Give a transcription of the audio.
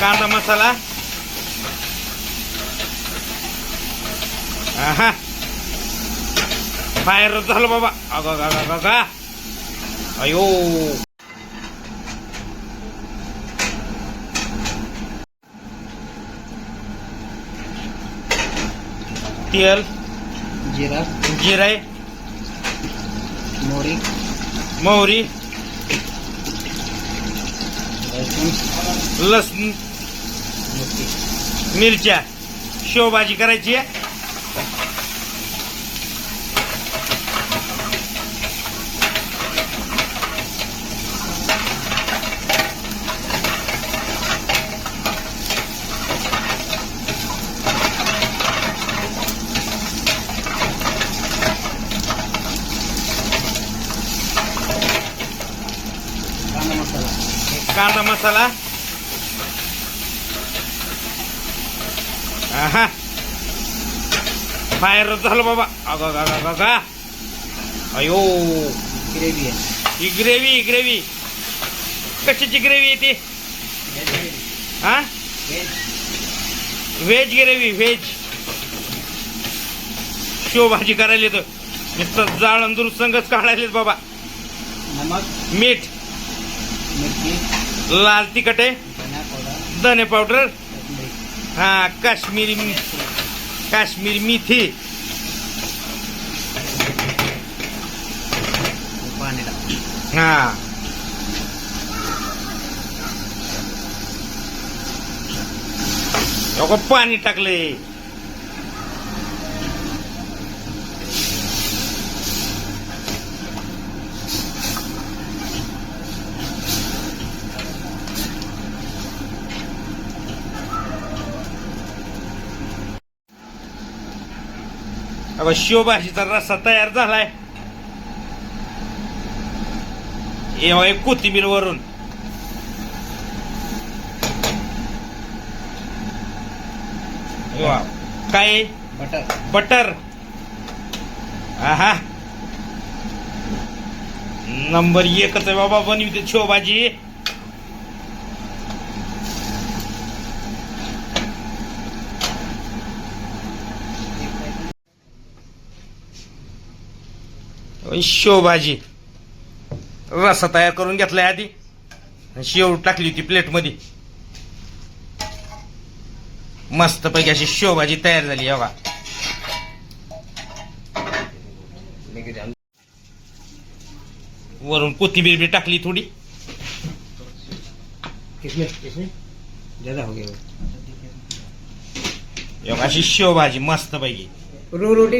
कांदा मसाला. आहा. फायर झालं बाबा. अगं अगं अगं अगं. अयो. तेल. जिरा. जिरे. मोहरी. मोहरी. लसूण मिरच्या शेवभाजी करायची आहे. कांदा मसाला फायर झालं बाबा अगं अगं अगं अगं अयो ग्रेव्ही ही ग्रेव्ही ग्रेव्ही कशाची ग्रेव्ही येते हा व्हेज ग्रेव्ही व्हेज शेवभाजी करायला तर नुसतं जाळ अंदूर संगच काढायलेत बाबा नमक मीठ मिरची लाल तिखट आहे? धना पावडर हा काश्मीरी मी- काश्मीरी मेथी. हा. पाणी टाकले अगं शिवभाषेचा रस्सा तयार झालाय. हे एक कोथिंबीर वरून. काय? बटर. बटर. आहा. नंबर एकच आहे बाबा बनविते शेवभाजी. शेवभाजी. रस्सा तयार करून घेतलाय आधी. शेव टाकली होती प्लेटमध्ये मस्त पैकी अशी शेवभाजी तयार झाली बघा. वरून कोथिंबीर बी टाकली थोडी. हो अशी शेवभाजी मस्त पैकी. रो रोटी